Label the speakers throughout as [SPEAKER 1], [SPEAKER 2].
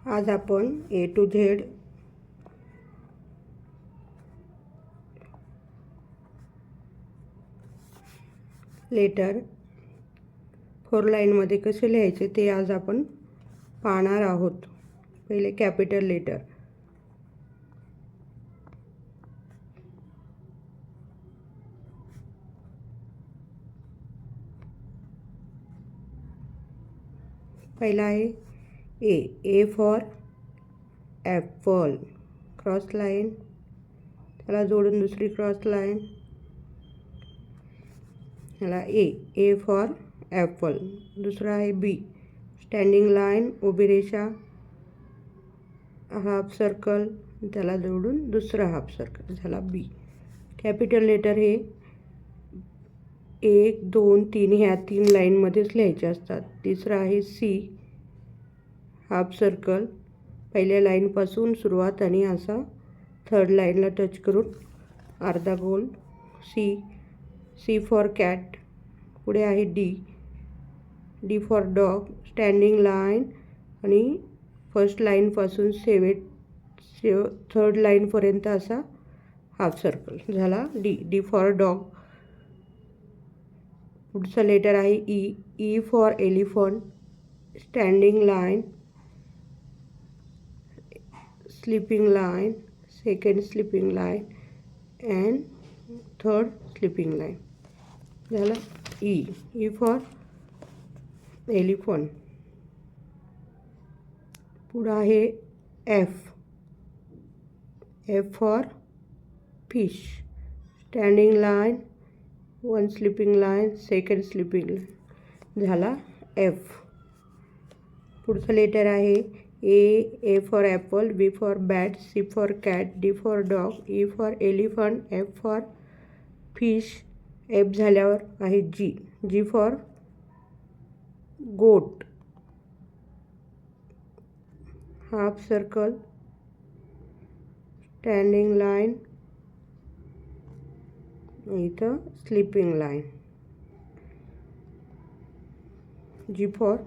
[SPEAKER 1] आज आपण A to Z letter four लाईनमध्ये कसे लिहायचे ते आज आपण पाहणार आहोत. पहिले कॅपिटल लेटर पहिला आहे A A for apple cross line त्याला जोडून दुसरी क्रॉस लाईन ह्याला ए ए फॉर ॲपल दुसरा आहे बी स्टँडिंग लाईन उभी रेषा. हाफ सर्कल त्याला जोडून दुसरा हाफ सर्कल झाला बी कॅपिटल लेटर हे एक दोन तीन ह्या तीन लाईनमध्येच लिहायचे असतात. तिसरं आहे सी हाफ सर्कल. पहिल्या लाईनपासून सुरुवात आणि असा थर्ड लाईनला टच करून अर्धा गोल. सी सी फॉर कॅट पुढे आहे D D for dog standing line आणि फर्स्ट लाईनपासून सेवेट सेव थर्ड लाईनपर्यंत असा हाफ सर्कल झाला डी डी फॉर डॉग पुढचं लेटर आहे E E for elephant standing line sleeping line second sleeping line and third sleeping line झालं ई ई फॉर एलिफंट पुढं आहे F F for fish standing line one sleeping line second sleeping line F पुढचं letter आहे A A for apple B for bat C for cat D for dog E for elephant F for fish F झाल्यावर आहे G G for goat half circle standing line इथं sleeping line G for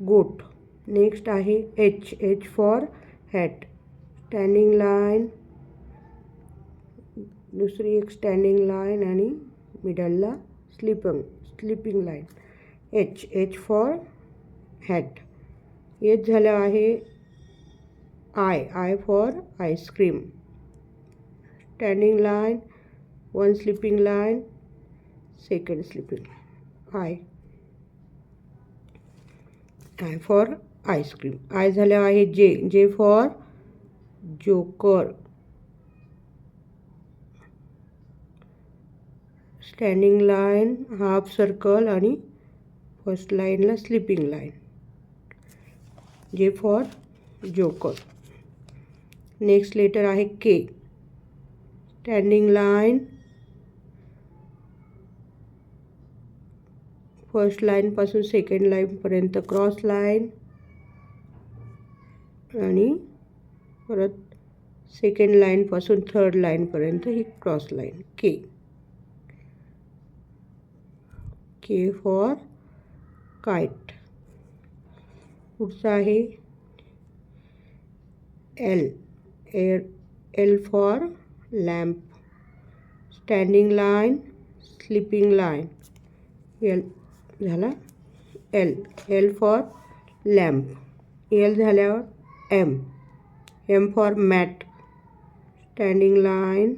[SPEAKER 1] goat Next आहे H H for hat. Standing line दुसरी एक standing line आणि मिडलला sleeping sleeping line H H for hat H झालं आहे I I for ice cream standing line one sleeping line second sleeping I I for ice cream. I झालं आहे J J for joker standing line half circle आणि first लाईनला sleeping line J for joker next letter आहे K standing line first लाईनपासून second लाईनपर्यंत cross line परत second लाईनपासून third line लाईनपर्यंत ही cross line K K for kite पुढचं आहे L L L for lamp standing line sleeping line L झाला? L L for lamp L झाल्यावर? M M for mat standing line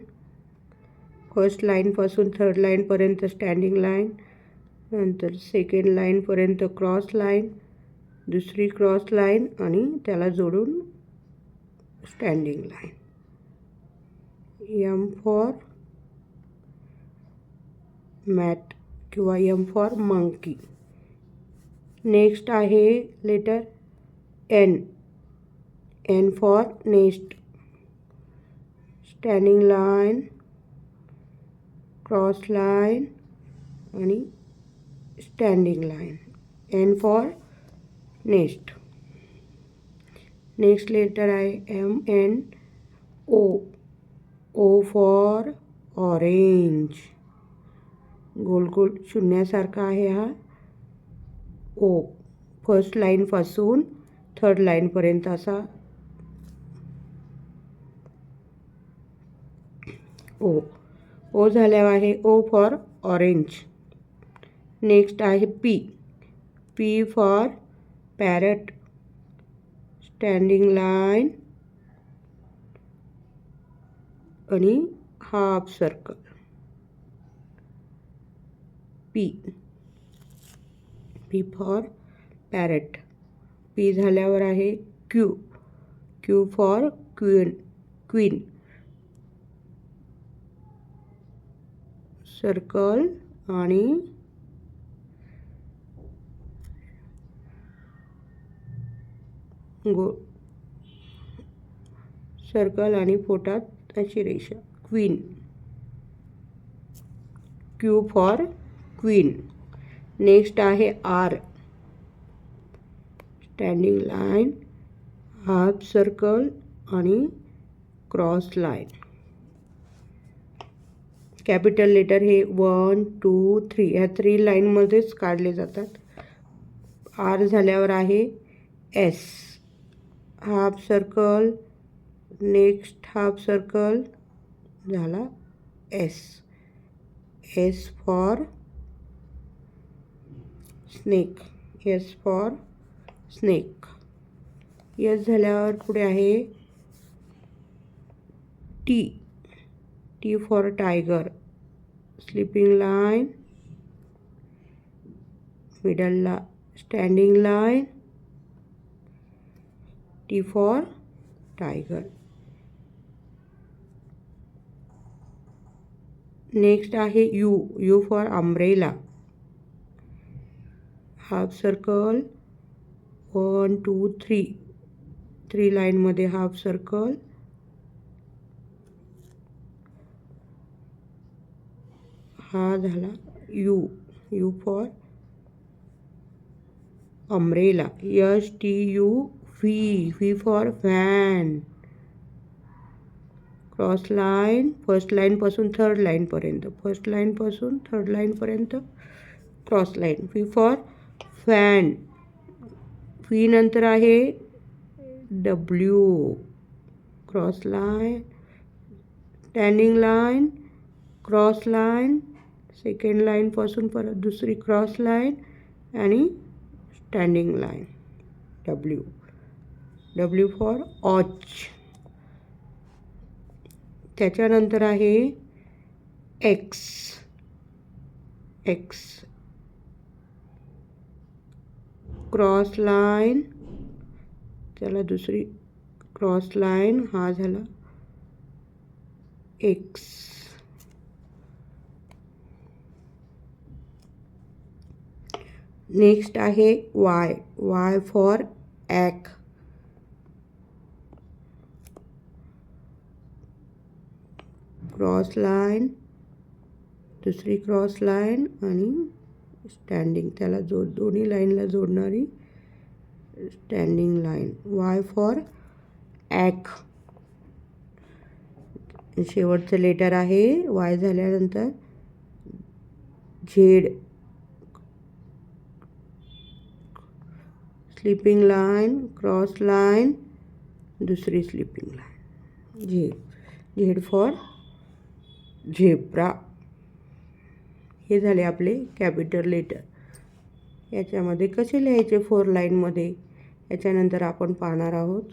[SPEAKER 1] first लाईनपासून third लाईनपर्यंत standing line नंतर second लाईनपर्यंत cross line दुसरी cross line आणि त्याला जोडून standing line M for mat किंवा एम फॉर मंकी नेक्स्ट आहे letter N N for nest standing line cross line आणि standing line N for nest next letter आहे M N O O for orange गोल गोल शून्य शून्यासारखा आहे हा. ओ first लाईनपासून थर्ड लाईनपर्यंत असा ओ. ओ आहे ओ फॉर ऑरेंज. नेक्स्ट आहे P. P for parrot. Standing line. आणि half circle. P. P for parrot. P झाल्यावर आहे Q. Q for queen. Queen. Circle आणि गो सर्कल आणि पोटात अशी रेषा. Queen. Q for queen. Next आहे R. Standing line half circle आणि क्रॉस लाईन. कॅपिटल लेटर हे वन, टू, थ्री ह्या थ्री लाईनमध्येच काढले जातात. आर झाल्यावर S half circle next half circle S S for snake S for snake S झाल्यावर T T for tiger. Sleeping line. मिडलला standing line. T for tiger. Next आहे U U for umbrella half circle. One two three. Three लाईनमध्ये half circle. हा झाला U U for umbrella yes, T, U V V for fan cross line first लाईनपासून third लाईनपर्यंत first लाईनपासून third लाईनपर्यंत cross line V for fan V नंतर आहे W cross line standing line cross line second लाईनपासून परत दुसरी cross line आणि standing line W W for watch त्याच्यानंतर आहे एक्स एक्स क्रॉस लाईन त्याला दुसरी क्रॉस लाईन हा झाला एक्स नेक्स्ट आहे Y Y for yak. Cross line दुसरी क्रॉस लाईन आणि स्टँडिंग त्याला जो दोन्ही लाईनला जोडणारी standing line. Y for yak. शेवटचं लेटर आहे वाय झाल्यानंतर Z. Sleeping line cross line दुसरी स्लिपिंग लाईन. झेप झेड फॉर झेब्रा. हे झाले आपले कॅपिटल लेटर. याच्यामध्ये कसे लिहायचे फोर लाईनमध्ये? याच्यानंतर आपण पाहणार आहोत.